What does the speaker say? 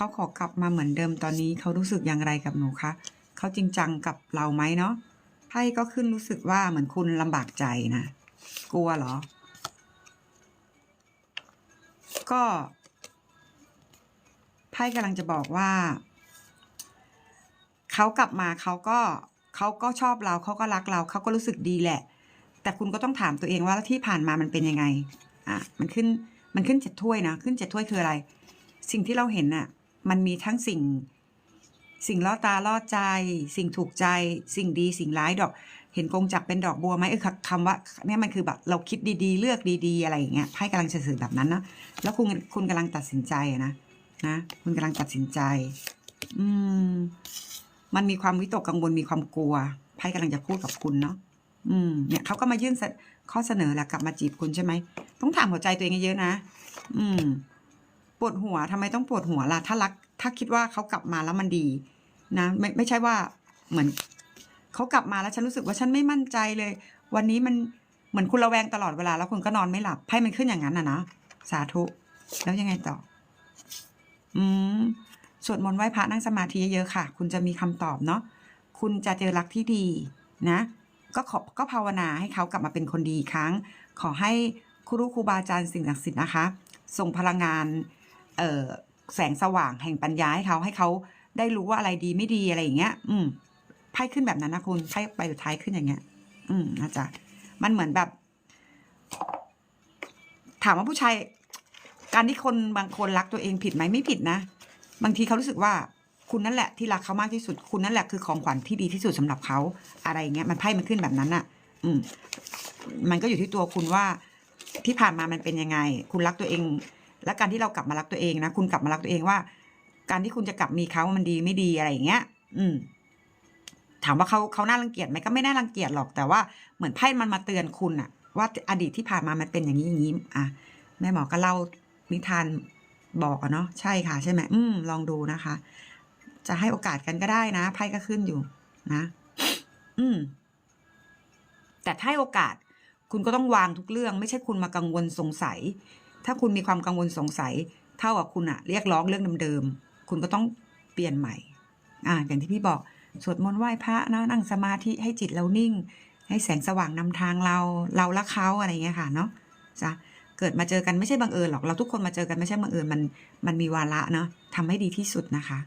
เขาขอกลับมาเหมือนเดิมตอนนี้เขารู้สึกอย่างไรกับหนูคะเขาจริงจังกับเราไหมเนาะไพ่ก็ขึ้นรู้สึกว่าเหมือนคุณลำบากใจนะ กลัวเหรอ ก็ไพ่กำลังจะบอกว่า เขากลับมาเขาก็เขาก็ชอบเราเขาก็รักเราเขาก็รู้สึกดีแหละ แต่คุณก็ต้องถามตัวเองว่าแล้วที่ผ่านมามันเป็นยังไง อะ มันขึ้นมันขึ้นเจ็ดถ้วยนะ ขึ้นเจ็ดถ้วยคืออะไร สิ่งที่เราเห็นน่ะ มันมีทั้งสิ่ง สิ่งล่อตาล่อใจ สิ่งถูกใจ สิ่งดีสิ่งร้ายดอก เห็นกงจักเป็นดอกบัวไหมเออคำว่าเนี่ยมันคือแบบเราคิดดีๆ เลือกดีๆ อะไรอย่างเงี้ยไพ่กำลังจะสื่อแบบนั้นนะแล้วคุณคุณกำลังตัดสินใจนะนะคุณกำลังตัดสินใจ อืม มันมีความวิตกกังวลมีความกลัวไพ่กำลังจะพูดกับคุณเนาะอืมเนี่ยเขาก็มายื่นข้อเสนอแหละกลับมาจีบคุณใช่ไหม ต้องถามหัวใจตัวเองเยอะนะ อืม ปวดหัวทำไมต้องปวดหัวล่ะถ้ารัก ถ้าคิดว่าเขากลับมาแล้วมันดี นะ ไม่ไม่ใช่ว่าเหมือนเขากลับมาแล้วฉันรู้สึกว่าฉันไม่มั่นใจเลย วันนี้มันเหมือนคุณระแวงตลอดเวลาแล้วคุณก็นอนไม่หลับไพ่มันขึ้นอย่างนั้นอะนะสาธุ แล้วยังไงต่อ อืมสวดมนต์ไหว้พระนั่งสมาธิเยอะๆค่ะ คุณจะมีคำตอบเนาะคุณจะเจอรักที่ดีนะ ก็ขอก็ภาวนาให้เขากลับมาเป็นคนดีอีกครั้ง ขอให้ครูครูบาอาจารย์สิ่งศักดิ์สิทธิ์นะคะ ส่งพลังงาน แสงสว่างแห่งปัญญาให้เขาให้เขาได้รู้ว่าอะไรดีไม่ดีอะไรอย่างเงี้ย อืมไพ่ขึ้นแบบนั้นนะคุณไพ่ไปสุดท้ายขึ้นอย่างเงี้ย อืมนะจ๊ะมันเหมือนแบบ ถามว่าผู้ชาย การที่คนบางคนรักตัวเองผิดไหมไม่ผิดนะ บางทีเขารู้สึกว่า คุณนั่นแหละที่รักเขามากที่สุด คุณนั่นแหละคือของขวัญที่ดีที่สุดสำหรับเขาอะไรอย่างเงี้ย มันไพ่มันขึ้นแบบนั้นน่ะ อืม มันก็อยู่ที่ตัวคุณว่าที่ผ่านมามันเป็นยังไง คุณรักตัวเอง และการที่เรากลับมารักตัวเองนะคุณกลับมารักตัวเองว่า การที่คุณจะกลับมีเขามันดีไม่ดีอะไรอย่างเงี้ย อืม ถามว่าเขาเขาน่ารังเกียจไหมก็ไม่น่ารังเกียจหรอกแต่ว่าเหมือนไพ่มันมาเตือนคุณอะว่าอดีตที่ผ่านมามันเป็นอย่างนี้อย่างนี้อะแม่หมอก็เล่านิทานบอกอะเนาะใช่ค่ะ ใช่ไหมอืม ลองดูนะคะ จะให้โอกาสกันก็ได้นะไพ่ก็ขึ้นอยู่นะ อืม แต่ถ้าให้โอกาส คุณก็ต้องวางทุกเรื่อง ไม่ใช่คุณมากังวลสงสัย ถ้าคุณมีความกังวลสงสัย เท่ากับคุณอะเรียกร้องเรื่องเดิมๆคุณก็ต้องเปลี่ยนใหม่ อ่า อย่างที่พี่บอกสวดมนต์ไหว้พระนะนั่งสมาธิให้จิตเรานิ่ง ให้แสงสว่างนำทางเราเราละเขาอะไรเงี้ยค่ะเนาะจ้ะเกิดมาเจอกันไม่ใช่บังเอิญหรอกเราทุกคนมาเจอกันไม่ใช่บังเอิญมันมันมีวาระเนาะทำให้ดีที่สุดนะคะ